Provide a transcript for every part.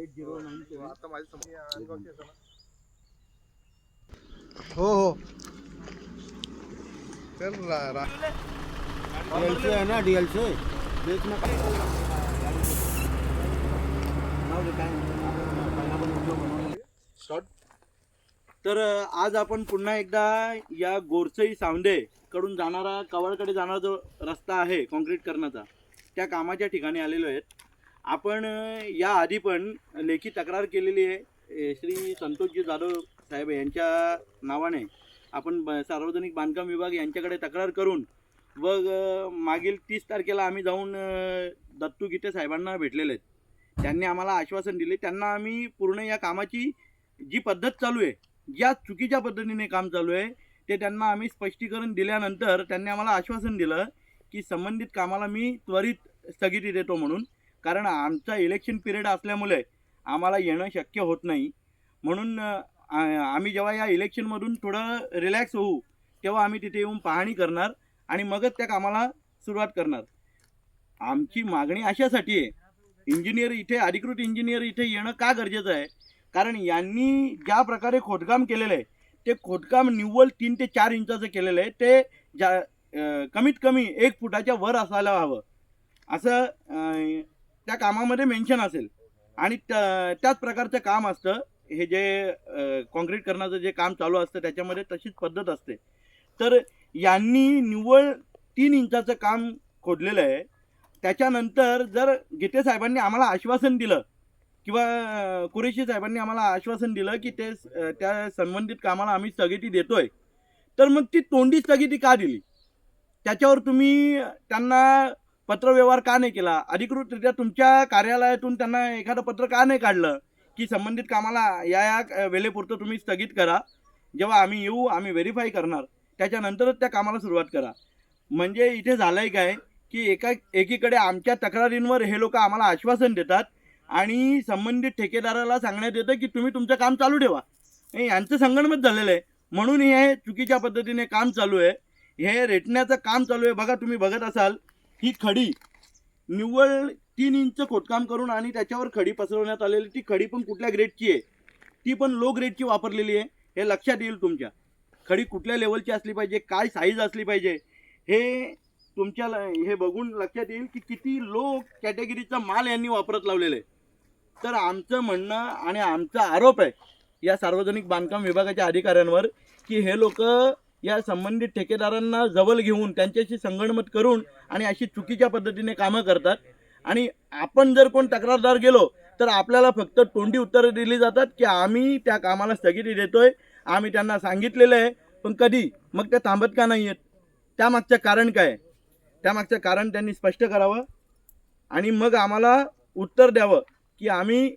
Eight zero nine सेवन हो हो चल डीएलसी आहे ना डीएलसी ना काय शॉर्ट तर आज आपण पुन्हा एकदा या गोरसई सावंदे कडून जाणारा कवळकडे जाणारा जो रस्ता आहे कॉन्क्रीट करण्याचा त्या कामाच्या ठिकाणी आलेलो आहेत. आपण या आधी पण लेखी तक्रार केलेली आहे. श्री संतोषजी जाधव साहेब यांच्या नावाने आपण ब- सार्वजनिक बांधकाम विभाग यांच्याकडे तक्रार करून व मागील तीस तारखेला आम्ही जाऊन दत्तू गीते साहेबांना भेटलेले आहेत. त्यांनी आम्हाला आश्वासन दिले. त्यांना आम्ही पूर्ण या कामाची जी पद्धत चालू आहे ज्या चुकीच्या पद्धतीने काम चालू आहे ते त्यांना आम्ही स्पष्टीकरण दिल्यानंतर त्यांनी आम्हाला आश्वासन दिलं की संबंधित कामाला मी त्वरित स्थगिती देतो म्हणून. कारण आमचा इलेक्शन पिरियड असल्यामुळे आम्हाला येणं शक्य होत नाही. म्हणून आम्ही जेव्हा या इलेक्शनमधून थोडं रिलॅक्स होऊ तेव्हा आम्ही तिथे येऊन पाहणी करणार आणि मगच त्या कामाला सुरुवात करणार. आमची मागणी अशासाठी आहे इंजिनियर इथे अधिकृत इंजिनियर इथे येणं का गरजेचं आहे? कारण यांनी ज्या प्रकारे खोदकाम केलेलं आहे ते खोदकाम निव्वळ तीन ते चार इंचाचं केलेलं आहे ते ज्या कमीत कमी एक फुटाच्या वर असायला हवं. असं त्या कामामध्ये मेन्शन असेल. आणि त्या- त्याच प्रकारचं काम असतं. हे जे कॉन्क्रीट करण्याचं जे काम चालू असतं त्याच्यामध्ये तशीच पद्धत असते. तर यांनी निव्वळ तीन इंचाचं काम खोदलेलं आहे. त्याच्यानंतर जर गीते साहेबांनी आम्हाला आश्वासन दिलं किंवा कुरेशी साहेबांनी आम्हाला आश्वासन दिलं की ते त्या संबंधित कामाला आम्ही स्थगिती देतोय तर मग ती तोंडी स्थगिती का दिली? त्याच्यावर तुम्ही त्यांना पत्रव्यवहार का नाही केला? अधिकृतरित्या तुमच्या कार्यालयातून त्यांना एखादं पत्र का नाही काढलं? की संबंधित कामाला या या वेळेपुरतं तुम्ही स्थगित करा. जेव्हा आम्ही येऊ आम्ही व्हेरीफाय करणार. त्याच्यानंतरच त्या कामाला सुरुवात करा. म्हणजे इथे झालं आहे काय? की एका एकीकडे आमच्या तक्रारींवर हे लोक आम्हाला आश्वासन देतात आणि संबंधित ठेकेदाराला सांगण्यात येतं की तुम्ही तुमचं काम चालू ठेवा. हे यांचं संगणमत झालेलं आहे. म्हणून हे चुकीच्या पद्धतीने काम चालू आहे. हे रेटण्याचं काम चालू आहे. बघा तुम्ही बघत असाल ही खडी निव्वळ तीन इंच खोदकाम करून आणि त्याच्यावर खडी पसरवण्यात आलेली ती खडी पण कुठल्या ग्रेडची आहे? ती पण लो ग्रेडची वापरलेली आहे. हे लक्षात येईल तुमच्या. खडी कुठल्या लेवलची असली पाहिजे? काय साईज असली पाहिजे? हे तुमच्या हे बघून लक्षात येईल की किती लो कॅटेगरीचा माल यांनी वापरत लावलेला आहे. तर आमचं म्हणणं आणि आमचा आरोप आहे या सार्वजनिक बांधकाम विभागाच्या अधिकाऱ्यांवर की हे लोक या संबंधित ठेकेदारांना जवळ घेऊन त्यांच्याशी संगणमत करून आणि अशी चुकीच्या पद्धतीने कामं करतात. आणि आपण जर कोण तक्रारदार गेलो तर आपल्याला फक्त तोंडी उत्तरं दिली जातात की आम्ही त्या कामाला स्थगिती देतोय आम्ही त्यांना सांगितलेलं आहे पण कधी? मग ते थांबत का नाही आहेत त्यामागचं कारण काय? त्यामागचं कारण त्यांनी स्पष्ट करावं आणि मग आम्हाला उत्तर द्यावं की आम्ही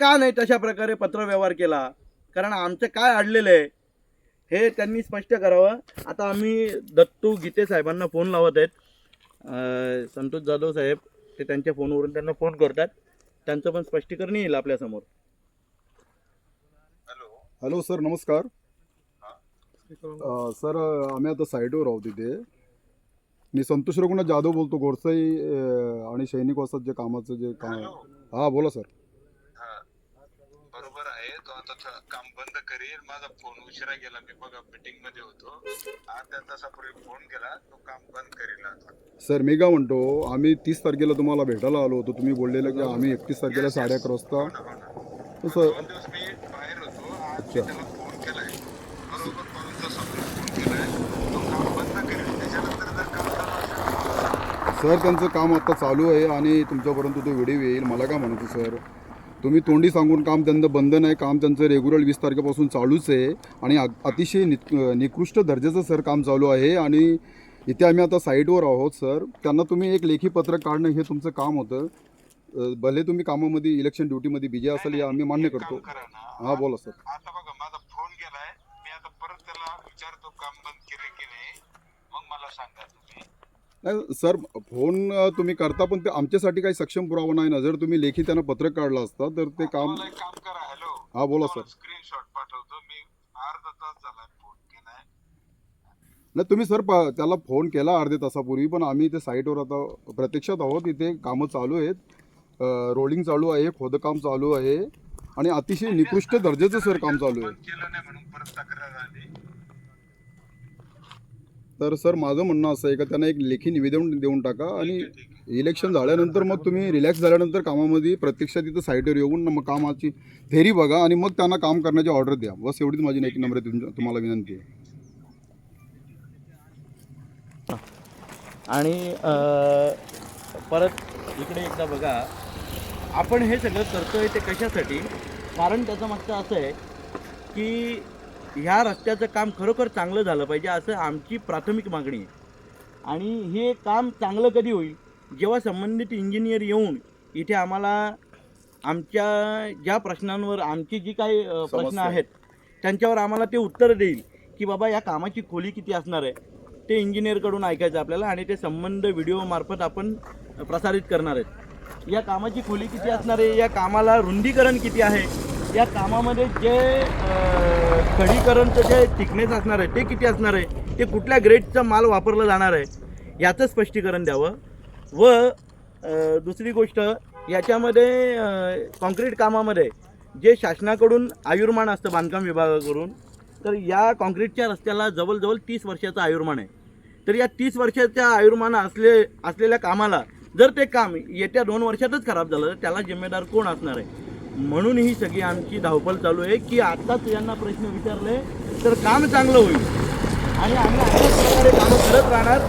का नाही तशा प्रकारे पत्रव्यवहार केला? कारण आमचं काय अडलेलं आहे? हे त्यांनी स्पष्ट करावं. आता आम्ही दत्तू गीते साहेबांना फोन लावत आहेत. संतोष जाधव साहेब ते त्यांच्या फोनवरून त्यांना फोन करतात. त्यांचं पण स्पष्टीकरण येईल आपल्यासमोर हॅलो. सर नमस्कार. सर आम्ही आता साईटवर आहोत तिथे मी संतोष रघुनाथ जाधव बोलतो गोडसाई आणि सैनिक वसात जे कामाचं जे काम हा बोला सर हा बरोबर आहे तो आता थ- काम बंद करेल माझा फोन उशिरा गेला. मी बघा मीटिंगमध्ये होतो. अर्ध्या तासापूर्वी फोन केला. तो काम बंद करेल आता. सर मी काय म्हणतो आम्ही तीस तारखेला तुम्हाला भेटायला आलो होतो. तुम्ही बोललेलं की आम्ही एकतीस तारखेला. साडे अकरा वाजता. हो हो. तर सर दोन दिवस मी बाहेर होतो. आज मी अच्छा. त्याला फोन केलाय. बरोबर पाऊन तासापूर्वी फोन केलाय. तो काम बंद करेल त्याच्यानंतर जर काम चालू असेल सर त्यांचं काम आता चालू आहे आणि तुमच्यापर्यंत तो व्हिडिओ येईल. मला काय म्हणायचं सर? तुम्ही तोंडी सांगून काम त्यांचं बंद नाही काम त्यांचं रेग्युलर वीस तारखेपासून चालूच आहे. आणि अतिशय नि निकृष्ट दर्जाचं सर काम चालू आहे. आणि इथे आम्ही आता साईटवर आहोत सर. त्यांना तुम्ही एक लेखी पत्रक काढणं हे तुमचं काम होतं. भले तुम्ही कामामध्ये इलेक्शन ड्युटीमध्ये बिजी असाल हे आम्ही मान्य करतो. हां बोला सर. आता बघा माझा फोन गेलाय. मी आता परत त्याला विचारतो काम बंद केले की नाही? मग मला सांगा नाही सर फोन तुम्ही करता पण ते आमच्यासाठी काही सक्षम पुरावा नाही ना. जर तुम्ही लेखी त्यांना पत्रक काढलं असता तर ते काम मला एक काम करा हॅलो हा बोला सर. स्क्रीनशॉट पाठवतो. मी अर्धा तास झाला फोन केलाय नाही तुम्ही सर प- त्याला फोन केला अर्ध्या तासापूर्वी पण आम्ही ते साईटवर आता प्रत्यक्षात आहोत. इथे कामं चालू आहेत. रोलिंग चालू आहे खोदकाम चालू आहे. आणि अतिशय निकृष्ट दर्जाचं सर काम चालू आहे. बंद केलं नाही म्हणून परत तक्रार आली. तर सर माझं म्हणणं असं आहे का त्यांना एक लेखी निवेदन देऊन टाका आणि इलेक्शन झाल्यानंतर मग तुम्ही रिलॅक्स झाल्यानंतर कामामध्ये प्रत्यक्षात तिथं साईटवर येऊन मग कामाची थेरी बघा आणि मग त्यांना काम करण्याची ऑर्डर द्या. बस एवढीच माझी एक नंबर तुम्हाला विनंती आहे. आणि परत इकडे एकदा बघा. आपण हे सगळं करतोय ते कशासाठी? कारण त्याचं मागचं असं आहे की ह्या रस्त्याचं काम खरोखर चांगलं झालं पाहिजे असं आमची प्राथमिक मागणी आहे. आणि हे काम चांगलं कधी होईल? जेव्हा संबंधित इंजिनियर येऊन इथे आम्हाला आमच्या ज्या प्रश्नांवर आमची जी काही प्रश्न. आहेत त्यांच्यावर आम्हाला ते उत्तर देईल की बाबा या कामाची खोली किती असणार आहे? ते इंजिनियरकडून ऐकायचं आपल्याला आणि ते संबंध व्हिडिओ मार्फत आपण प्रसारित करणार आहेत. या कामाची खोली किती असणार आहे? या कामाला रुंदीकरण किती आहे? या कामामध्ये जे खडीकरणचं जे थिकनेस असणार आहे ते किती असणार आहे ते कुठल्या ग्रेडचा माल वापरला जाणार आहे याचं स्पष्टीकरण द्यावं. व दुसरी गोष्ट याच्यामध्ये कॉन्क्रीट कामामध्ये जे शासनाकडून आयुर्मान असतं बांधकाम विभागाकडून तर या कॉन्क्रीटच्या रस्त्याला जवळजवळ तीस वर्षाचं आयुर्मान आहे. तर या तीस वर्षाच्या आयुर्मान असले असलेल्या कामाला जर ते काम येत्या दोन वर्षातच खराब झालं तर त्याला जिम्मेदार कोण असणार आहे? म्हणून ही सगळी आमची धावपळ चालू आहे की आत्ताच यांना प्रश्न विचारले तर काम चांगलं होईल. आणि आम्ही अशाच प्रकारे कामं करत राहणार.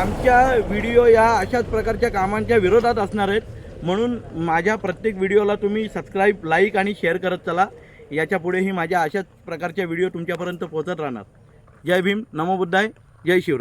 आमच्या व्हिडिओ या अशाच प्रकारच्या कामांच्या विरोधात असणार आहेत. म्हणून माझ्या प्रत्येक व्हिडिओला तुम्ही सबस्क्राईब लाईक आणि शेअर करत चला. याच्या पुढेही माझ्या अशाच प्रकारच्या व्हिडिओ तुमच्यापर्यंत पोहोचत राहणार. जय भीम नमो बुद्धाय जय शिवराय.